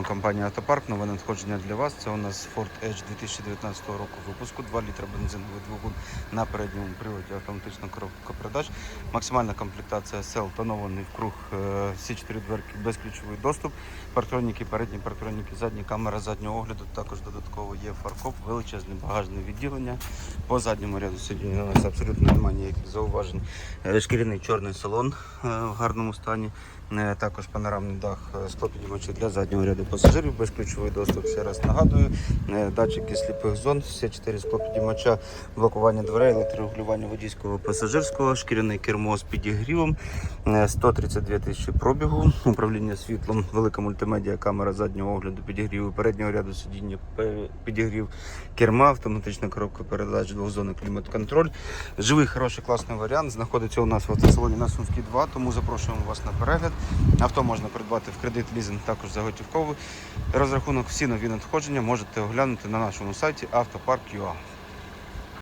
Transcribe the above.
Компанія Автопарк, нове надходження для вас. Це у нас Ford Edge 2019 року випуску, 2 літра бензиновий двигун на передньому приводі автоматична коробка передач. Максимальна комплектація сел, тонований в круг, е, всі чотири дверки, безключовий доступ, партроніки, передні партроніки, задні камера заднього огляду. Також додатково є фаркоп, величезне багажне відділення. По задньому ряду сидіння у нас абсолютно немає ніяких зауважень. Е, Шкіряний чорний салон е, в гарному стані. Також панорамний дах е, для заднього ряду пасажирів, безключовий доступ. Ще раз нагадую. Е, Датчики сліпих зон, всі чотири склопідіймача, блокування дверей, електрорегулювання водійського пасажирського, шкіряний кермо з підігрівом, е, 132 тисячі пробігу, управління світлом, велика мультимедіа, камера заднього огляду, підігрів переднього ряду сидіння, підігрів керма, автоматична коробка передач, двохзонний клімат-контроль. Живий, хороший, класний варіант. Знаходиться у нас в автосалоні на Сумській 2, тому запрошуємо вас на перегляд. Авто можна придбати в кредит, лізинг, також за готівковий. Розрахунок всі нові надходження можете оглянути на нашому сайті автопарк.ua.